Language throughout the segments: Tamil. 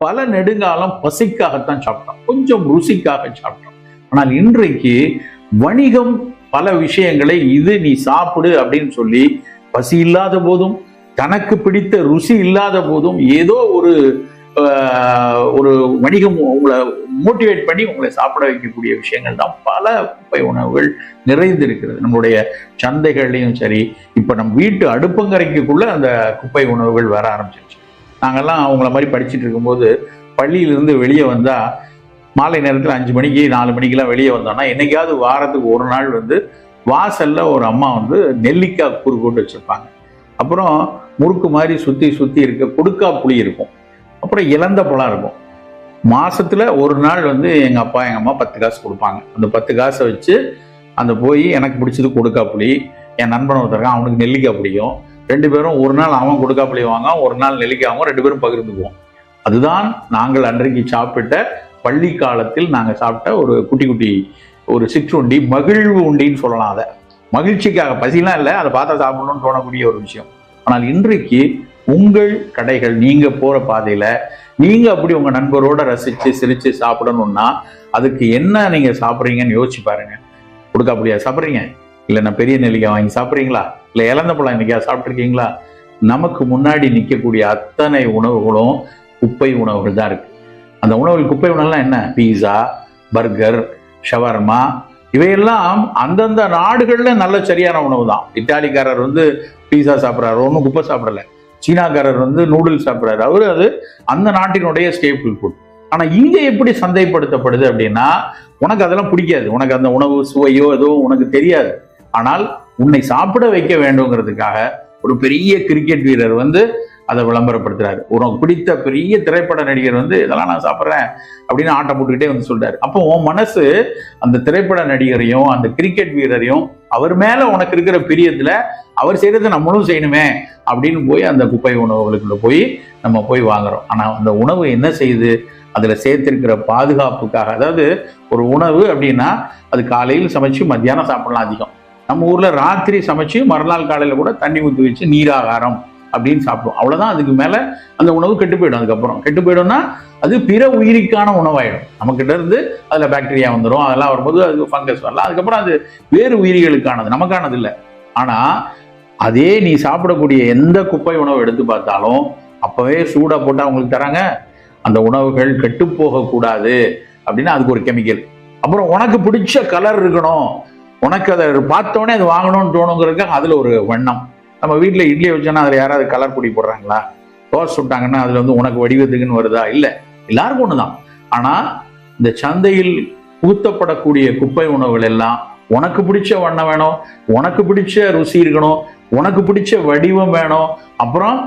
பல நெடுங்காலம் பசிக்காகத்தான் சாப்பிட்டோம் கொஞ்சம் ருசிக்காக சாப்பிட்டோம் ஆனால் இன்றைக்கு வணிகம் பல விஷயங்களை இது நீ சாப்பிடு அப்படின்னு சொல்லி பசி இல்லாத போதும் தனக்கு பிடித்த ருசி இல்லாத போதும் ஏதோ ஒரு ஆஹ், ஒரு வணிகம் உங்களை மோட்டிவேட் பண்ணி உங்களை சாப்பிட வைக்கக்கூடிய விஷயங்கள் தான் பல குப்பை உணவுகள் நிறைந்திருக்கிறது. நம்மளுடைய சந்தைகள்லையும் சரி இப்போ நம்ம வீட்டு அடுப்பங்கரைக்குள்ள அந்த குப்பை உணவுகள் வர ஆரம்பிச்சிருச்சு. நாங்கள்லாம் அவங்கள மாதிரி படிச்சுட்டு இருக்கும்போது பள்ளியிலிருந்து வெளியே வந்தால் மாலை நேரத்தில் அஞ்சு மணிக்கு நாலு மணிக்கெல்லாம் வெளியே வந்தோம்னா என்னைக்காவது வாரத்துக்கு ஒரு நாள் வந்து வாசலில் ஒரு அம்மா வந்து நெல்லிக்காய் கூறு போட்டு வச்சுருப்பாங்க. அப்புறம் முறுக்கு மாதிரி சுற்றி சுற்றி இருக்க கொடுக்கா புளி இருக்கும். அப்புறம் இழந்த பழம் இருக்கும். மாதத்தில் ஒரு நாள் வந்து எங்கள் அப்பா எங்கள் அம்மா பத்து காசு கொடுப்பாங்க. அந்த பத்து காசை வச்சு அந்த போய் எனக்கு பிடிச்சது கொடுக்கா புளி என் நண்பன் ஒருத்தருக்கான் அவனுக்கு நெல்லிக்காய் பிடிக்கும். ரெண்டு பேரும் ஒரு நாள் அவன் கொடுக்கா புளி வாங்க ஒரு நாள் நெல்லிக்காவும் ரெண்டு பேரும் பகிர்ந்துக்குவோம். அதுதான் நாங்கள் அன்றைக்கு சாப்பிட்ட பள்ளி காலத்தில் நாங்கள் சாப்பிட்ட ஒரு குட்டி குட்டி ஒரு சிற்றுண்டி மகிழ்வு உண்டின்னு சொல்லலாம் அதை. மகிழ்ச்சிக்காக பசிலாம் இல்லை அதை பார்த்தா சாப்பிடணும்னு தோணக்கூடிய ஒரு விஷயம். ஆனால் இன்றைக்கு உங்கள் கடைகள் நீங்கள் போகிற பாதையில் நீங்கள் அப்படி உங்கள் நண்பரோட ரசித்து சிரித்து சாப்பிடணும்னா அதுக்கு என்ன நீங்கள் சாப்பிட்றீங்கன்னு யோசிச்சு பாருங்கள் கொடுக்க சாப்பிட்றீங்க? இல்லை நான் பெரிய நெல்லிக்காய் வாங்கி சாப்பிட்றீங்களா? இல்லை இழந்த பழம் இன்னைக்கா சாப்பிட்ருக்கீங்களா நமக்கு முன்னாடி நிற்கக்கூடிய அத்தனை உணவுகளும் குப்பை உணவுகள் தான் இருக்கு. அந்த உணவுகள் குப்பை உணவுலாம் என்ன? பீஸா பர்கர் ஷவர்மா இவையெல்லாம் அந்தந்த நாடுகளில் நல்ல சரியான உணவு தான். இத்தாலிக்காரர் வந்து பீஸா சாப்பிட்றாரு ஒன்றும் குப்பை சாப்பிடல. சீனாக்காரர் வந்து நூடுல்ஸ் சாப்பிட்றாரு. அவர் அது அந்த நாட்டினுடைய ஸ்டேபிள் ஃபுட் ஆனால் இங்கே எப்படி சந்தைப்படுத்தப்படுது அப்படின்னா உனக்கு அதெல்லாம் பிடிக்காது. உனக்கு அந்த உணவு சுவையோ ஏதோ உனக்கு தெரியாது. ஆனால் உன்னை சாப்பிட வைக்க வேண்டுங்கிறதுக்காக ஒரு பெரிய கிரிக்கெட் வீரர் வந்து அதை விளம்பரப்படுத்துறாரு. உனக்கு பிடித்த பெரிய திரைப்பட நடிகர் வந்து இதெல்லாம் நான் சாப்பிட்றேன் அப்படின்னு ஆட்டம் போட்டுக்கிட்டே வந்து சொல்றாரு. அப்போ உன் மனசு அந்த திரைப்பட நடிகரையும் அந்த கிரிக்கெட் வீரரையும் அவர் மேல உனக்கு இருக்கிற பிரியத்துல அவர் செய்யறதை நம்மளும் செய்யணுமே அப்படின்னு போய் அந்த குப்பை உணவுகளுக்குள்ள போய் நம்ம போய் வாங்குறோம். ஆனா அந்த உணவு என்ன செய்யுது? அதுல சேர்த்திருக்கிற பாதுகாப்புக்காக அதாவது ஒரு உணவு அப்படின்னா அது காலையில் சமைச்சு மத்தியானம் சாப்பிடலாம் அதிகம். நம்ம ஊரில் ராத்திரி சமைச்சு மறுநாள் காலையில் கூட தண்ணி ஊற்றி வச்சு நீராகாரம் அப்படின்னு சாப்பிடுவோம். அவ்வளோதான் அதுக்கு மேலே அந்த உணவு கெட்டு போயிடும் அதுக்கப்புறம். கெட்டு போயிடும்னா அது பிற உயிருக்கான உணவாயிடும். நம்மக்கிட்ட இருந்து அதில் பாக்டீரியா வந்துடும் அதெல்லாம் வரும்போது அது ஃபங்கஸ் வரலாம். அதுக்கப்புறம் அது வேறு உயிரிகளுக்கானது. நமக்கானது இல்லை ஆனால் அதே நீ சாப்பிடக்கூடிய எந்த குப்பை உணவு எடுத்து பார்த்தாலும் அப்போவே சூடாக போட்டு அவங்களுக்கு தராங்க. அந்த உணவுகள் கெட்டு போகக்கூடாது. அப்படின்னா அதுக்கு ஒரு கெமிக்கல் அப்புறம் உனக்கு பிடிச்ச கலர் இருக்கணும். உனக்கு அதை பார்த்தோன்னே அது வாங்கணும்னு தோணுங்கிறதுக்கு அதில் ஒரு வண்ணம். நம்ம வீட்டில் இட்லி வச்சோன்னா அதில் யாராவது கலர் பொடி போடுறாங்களா? தோசை சுட்டாங்கன்னா அதில் வந்து உனக்கு வடிவத்துக்குன்னு வருதா? இல்லை. எல்லாருக்கும் ஒன்று தான் ஆனால் இந்த சந்தையில் புகுத்தப்படக்கூடிய குப்பை உணவுகள் எல்லாம் உனக்கு பிடிச்ச வண்ணம் வேணும் உனக்கு பிடிச்ச ருசி இருக்கணும் உனக்கு பிடிச்ச வடிவம் வேணும். அப்புறம்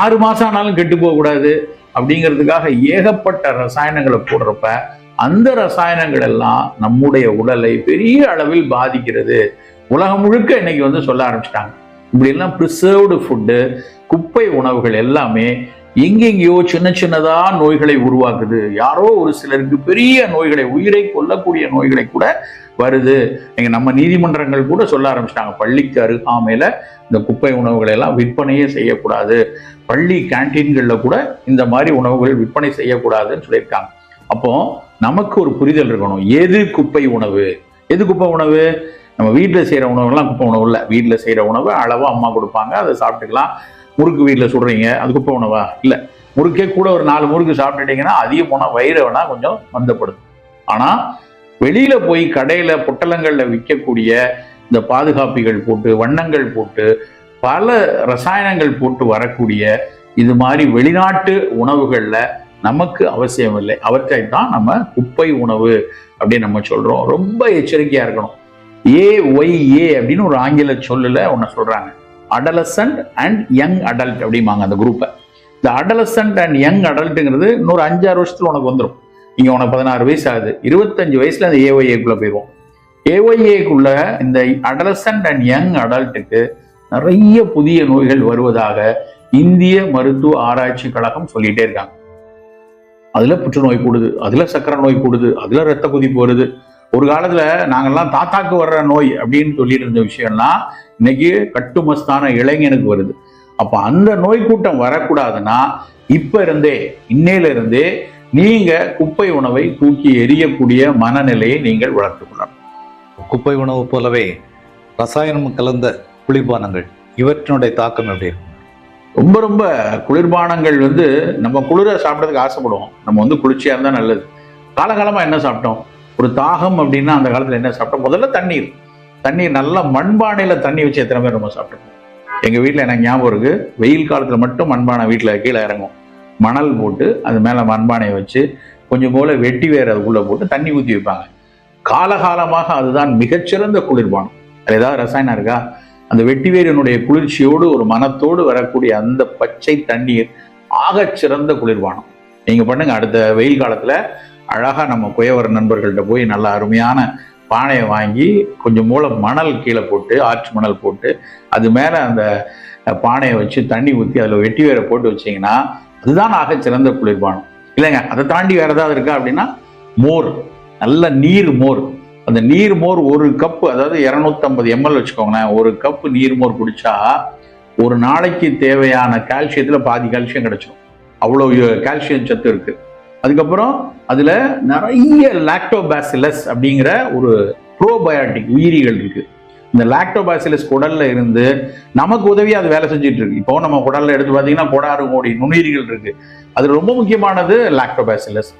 ஆறு மாதம் ஆனாலும் கெட்டு போகக்கூடாது அப்படிங்கிறதுக்காக ஏகப்பட்ட ரசாயனங்களை போடுறப்ப அந்த ரசாயனங்கள் எல்லாம் நம்முடைய உடலை பெரிய அளவில் பாதிக்கிறது. உலகம் முழுக்க இன்னைக்கு வந்து சொல்ல ஆரம்பிச்சிட்டாங்க. இப்படி எல்லாம் ப்ரிசர்வ்டு ஃபுட்டு குப்பை உணவுகள் எல்லாமே எங்கெங்கேயோ சின்ன சின்னதா நோய்களை உருவாக்குது. யாரோ ஒரு சிலருக்கு பெரிய நோய்களை உயிரை கொல்லக்கூடிய நோய்களை கூட வருது. நீங்க நம்ம நீதிமன்றங்கள் கூட சொல்ல ஆரம்பிச்சிட்டாங்க. பள்ளிக்கு அருகாமையில இந்த குப்பை உணவுகளை எல்லாம் விற்பனையே செய்யக்கூடாது. பள்ளி கேன்டீன்களில் கூட இந்த மாதிரி உணவுகள் விற்பனை செய்யக்கூடாதுன்னு சொல்லியிருக்காங்க. அப்போ நமக்கு ஒரு புரிதல் இருக்கணும். எது குப்பை உணவு? எது குப்பை உணவு? நம்ம வீட்டில் செய்கிற உணவுலாம் குப்பை உணவு இல்லை. வீட்டில் செய்கிற உணவு அளவாக அம்மா கொடுப்பாங்க. அதை சாப்பிட்டுக்கலாம். முறுக்கு வீட்டில் சுடுறீங்க. அது குப்பை உணவா? இல்லை. முறுக்கே கூட ஒரு நாலு முறுக்கு சாப்பிட்டுட்டீங்கன்னா அதிகம் போனால் வயிறு வேணால் கொஞ்சம் மந்தப்படுது ஆனால் வெளியில் போய் கடையில் பொட்டலங்களில் விற்கக்கூடிய இந்த பாதுகாப்பிகள் போட்டு வண்ணங்கள் போட்டு பல ரசாயனங்கள் போட்டு வரக்கூடிய இது மாதிரி வெளிநாட்டு உணவுகளில் நமக்கு அவசியம் இல்லை அவற்றை தான் நம்ம குப்பை உணவு அப்படின்னு நம்ம சொல்றோம். ரொம்ப எச்சரிக்கையா இருக்கணும். ஏ ஒய் ஏ அப்படின்னு ஒரு ஆங்கில சொல்லுல ஒன்று சொல்றாங்க. அடலசன்ட் அண்ட் யங் அடல்ட் அப்படிம்பாங்க அந்த குரூப்பை இந்த அடலசன்ட் அண்ட் யங் அடல்ட்டுங்கிறது இன்னொரு அஞ்சாறு வருஷத்துல உனக்கு வந்துடும் இங்க உனக்கு பதினாறு வயசு ஆகுது. இருபத்தஞ்சு வயசுல அந்த ஏஒய்ஏக்குள்ள போயிடுவோம். ஏஒய்ஏக்குள்ள இந்த அடலசன்ட் அண்ட் யங் அடல்ட்டுக்கு நிறைய புதிய நோய்கள் வருவதாக இந்திய மருத்துவ ஆராய்ச்சி கழகம் சொல்லிட்டே இருக்காங்க. அதில் புற்றுநோய் கூடுது அதில் சக்கரை நோய் கூடுது அதில் ரத்த கொதிப்பு வருது. ஒரு காலத்தில் நாங்கள்லாம் தாத்தாக்கு வர்ற நோய் அப்படின்னு சொல்லிட்டு இருந்த விஷயம்லாம் இன்னைக்கு கட்டுமஸ்தான இளைஞனுக்கு வருது. அப்போ அந்த நோய் கூட்டம் வரக்கூடாதுன்னா இப்போ இருந்தே இன்னையில இருந்தே குப்பை உணவை தூக்கி எறியக்கூடிய மனநிலையை நீங்கள் வளர்த்து கொள்ளணும். குப்பை உணவு போலவே ரசாயனம் கலந்த குளிர்பானங்கள் இவற்றினுடைய தாக்கம் எப்படி இருக்கும்? ரொம்ப ரொம்ப குளிர்பானங்கள் வந்து நம்ம குளிர சாப்பிட்றதுக்கு ஆசைப்படுவோம். நம்ம வந்து குளிர்ச்சியாக இருந்தால் நல்லது. காலகாலமாக என்ன சாப்பிட்டோம்? ஒரு தாகம் அப்படின்னா அந்த காலத்தில் என்ன சாப்பிட்டோம்? முதல்ல தண்ணீர். தண்ணீர் நல்லா மண்பானையில் தண்ணி வச்சு எத்தனை பேர் நம்ம சாப்பிட்டோம் எங்கள் வீட்டில் எனக்கு ஞாபகம் இருக்குது வெயில் காலத்தில் மட்டும் மண்பானை வீட்டில் கீழே இறங்கும். மணல் போட்டு அது மேலே மண்பானையை வச்சு கொஞ்சம் போல வெட்டி வேறு அதுக்குள்ளே போட்டு தண்ணி ஊற்றி வைப்பாங்க. காலகாலமாக அதுதான் மிகச்சிறந்த குளிர்பானம். அது ஏதாவது ரசாயனம் இருக்கா? அந்த வெட்டிவேரினுடைய குளிர்ச்சியோடு ஒரு மனத்தோடு வரக்கூடிய அந்த பச்சை தண்ணீர் ஆக சிறந்த குளிர்பானம். நீங்க பண்ணுங்க அடுத்த வெயில் காலத்துல அழகா நம்ம குயவர் நண்பர்கள்ட்ட போய் நல்ல அருமையான பானையை வாங்கி கொஞ்சம் மூளை மணல் கீழே போட்டு ஆற்று மணல் போட்டு அது மேல அந்த பானையை வச்சு தண்ணி ஊற்றி அதில் வெட்டி வேரை போட்டு வச்சீங்கன்னா அதுதான் ஆகச் சிறந்த குளிர்பானம். இல்லைங்க அதை தாண்டி வேற ஏதாவது இருக்கா அப்படின்னா மோர். நல்ல நீர் மோர். அந்த நீர்மோர் ஒரு கப்பு அதாவது இரநூத்தம்பது எம்எல் வச்சுக்கோங்களேன் ஒரு கப்பு நீர்மோர் குடித்தா குடிச்சா ஒரு நாளைக்கு தேவையான கால்சியத்தில் பாதி கால்சியம் கிடைச்சிடும் அவ்வளோ கால்சியம் சத்து இருக்கு. அதுக்கப்புறம் அதில் நிறைய லாக்டோபாசிலஸ் அப்படிங்கிற ஒரு ப்ரோபயோட்டிக் உயிரிகள் இருக்கு. இந்த லாக்டோபாசிலஸ் குடல்ல இருந்து நமக்கு உதவியா அது வேலை செஞ்சுட்டு இருக்கு. இப்போ நம்ம குடல்ல எடுத்து பார்த்தீங்கன்னா குடாறு கோடி நுண்ணுயிரிகள் இருக்கு. அது ரொம்ப முக்கியமானது லாக்டோபாசிலஸ்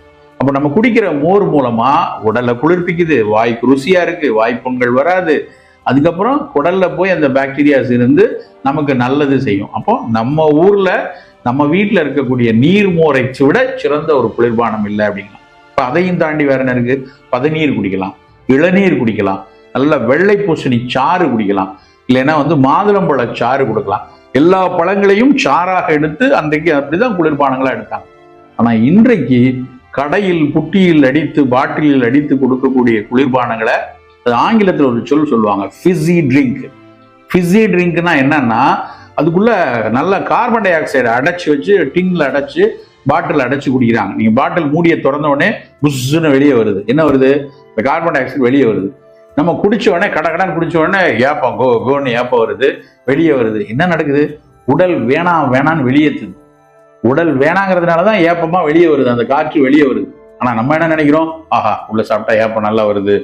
அப்போ நம்ம குடிக்கிற மோர் மூலமா உடலை குளிர்ப்பிக்குது. வாய்க்கு ருசியா இருக்கு. வாய்ப்புண்கள் வராது. அதுக்கப்புறம் குடல்ல போய் அந்த பாக்டீரியாஸ் இருந்து நமக்கு நல்லது செய்யும். அப்போ நம்ம ஊர்ல நம்ம வீட்டில் இருக்கக்கூடிய நீர் மோரை விட சிறந்த ஒரு குளிர்பானம் இல்லை அப்படிங்களா இப்போ அதையும் தாண்டி வேற என்ன இருக்கு? பதநீர் குடிக்கலாம். இளநீர் குடிக்கலாம். நல்ல வெள்ளை பூசணி சாறு குடிக்கலாம். இல்லைன்னா வந்து மாதுளம்பழ சாறு கொடுக்கலாம். எல்லா பழங்களையும் சாறாக எடுத்து அன்றைக்கு அப்படிதான் குளிர்பானங்களாக எடுத்தாங்க. ஆனா இன்றைக்கு கடையில் புட்டியில் அடித்து பாட்டிலில் அடித்து கொடுக்கக்கூடிய குளிர்பானங்களை அது ஆங்கிலத்தில் ஒரு சொல் சொல்லுவாங்க ஃபிஸி ட்ரிங்க் ஃபிஸி ட்ரிங்க்னா என்னன்னா அதுக்குள்ள நல்ல கார்பன் டை ஆக்சைடு அடைச்சி வச்சு டின்ல அடைச்சு பாட்டில் அடைச்சி குடிக்கிறாங்க. நீங்கள் பாட்டில் மூடியை திறந்த உடனே புஷ்ஷுன்னு வெளியே வருது. என்ன வருது? இந்த கார்பன் டை ஆக்சைடு வெளியே வருது. நம்ம குடிச்ச உடனே கட கடன் குடிச்ச உடனே ஏப்பம் கோ கோன்னு ஏப்பம் வருது வெளியே வருது. என்ன நடக்குது? உடல் வேணாம் வேணான்னு வெளியேற்றுது உடல் வேணாங்கிறதுனால தான் ஏப்பமா வெளியே வருது அந்த காற்று வெளியே வருது. ஆனா நம்ம என்ன நினைக்கிறோம்? ஆஹா உள்ள சாப்பிட்டா ஏப்பம் நல்லா வருது.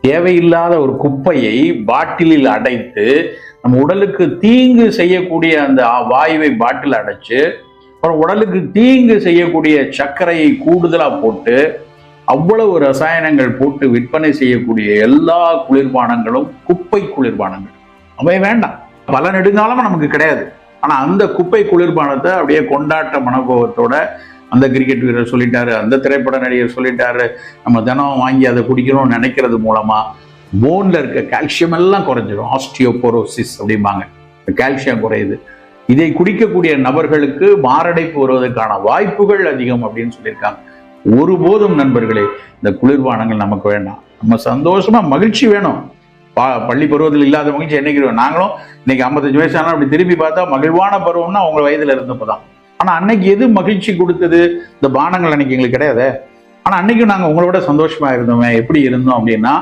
தேவையில்லாத ஒரு குப்பையை பாட்டிலில் அடைத்து நம்ம உடலுக்கு தீங்கு செய்யக்கூடிய அந்த வாயுவை பாட்டில் அடைச்சு அப்புறம் உடலுக்கு தீங்கு செய்யக்கூடிய சர்க்கரையை கூடுதலாக போட்டு அவ்வளவு ரசாயனங்கள் போட்டு விற்பனை செய்யக்கூடிய எல்லா குளிர்பானங்களும் குப்பை குளிர்பானங்கள். அவை வேண்டாம். பல நெடுங்காலமா நமக்கு கிடையாது. ஆனால் அந்த குப்பை குளிர்பானத்தை அப்படியே கொண்டாட்ட மனோபாவத்தோட அந்த கிரிக்கெட் வீரர் சொல்லிட்டாரு அந்த திரைப்பட நடிகர் சொல்லிட்டாரு. நம்ம தினம் வாங்கி அதை குடிக்கணும்னு நினைக்கிறது மூலமாக போனில் இருக்க கால்சியம் எல்லாம் குறைஞ்சிடும் ஆஸ்டியோபோரோசிஸ் அப்படிம்பாங்க. கால்சியம் குறையுது. இதை குடிக்கக்கூடிய நபர்களுக்கு மாரடைப்பு வருவதற்கான வாய்ப்புகள் அதிகம் அப்படின்னு சொல்லியிருக்காங்க. ஒருபோதும் நண்பர்களே இந்த குளிர்பானங்கள் நமக்கு வேண்டாம். நம்ம சந்தோஷமா மகிழ்ச்சி வேணும். பா பள்ளி பருவத்தில் இல்லாத மகிழ்ச்சி என்னைக்கு நாங்களும் இன்னைக்கு ஐம்பத்தஞ்சு வயசானா அப்படி திரும்பி பார்த்தா மகிழ்வான பருவம்னா அவங்க வயதுல இருந்தப்பதான். ஆனா அன்னைக்கு எது மகிழ்ச்சி கொடுத்தது? இந்த பானங்கள் அன்னைக்கு எங்களுக்கு கிடையாது? ஆனா அன்னைக்கும் நாங்க உங்களோட சந்தோஷமா இருந்தோமே. எப்படி இருந்தோம் அப்படின்னா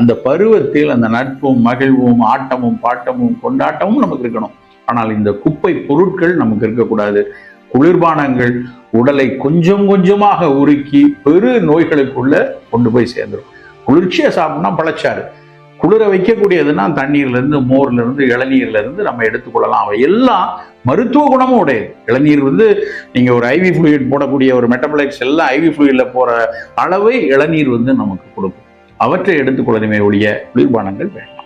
அந்த பருவத்தில் அந்த நட்பும் மகிழ்வும் ஆட்டமும் பாட்டமும் கொண்டாட்டமும் நமக்கு இருக்கணும். ஆனால் இந்த குப்பை பொருட்கள் நமக்கு இருக்கக்கூடாது. குளிர்பானங்கள் உடலை கொஞ்சம் கொஞ்சமாக உருக்கி பெரு நோய்களுக்குள்ள கொண்டு போய் சேர்ந்துடும் குளிர்ச்சியா சாப்பிட்டோம்னா பழச்சாறு. குளிர வைக்கக்கூடியதுன்னா தண்ணீர்லேருந்து மோர்லேருந்து மோர்ல இருந்து நம்ம எடுத்துக்கொள்ளலாம். அவை எல்லாம் மருத்துவ குணமும் உடையது. இளநீர் வந்து நீங்கள் ஒரு ஐவி ஃப்ளூயிட் போடக்கூடிய ஒரு மெட்டபலைட்ஸ் எல்லாம் ஐவி ஃப்ளூயிடில் போகிற அளவை இளநீர் வந்து நமக்கு கொடுக்கும். அவற்றை எடுத்துக்கொள்ளணுமே ஒழிய குளிர்பானங்கள் வேண்டாம்.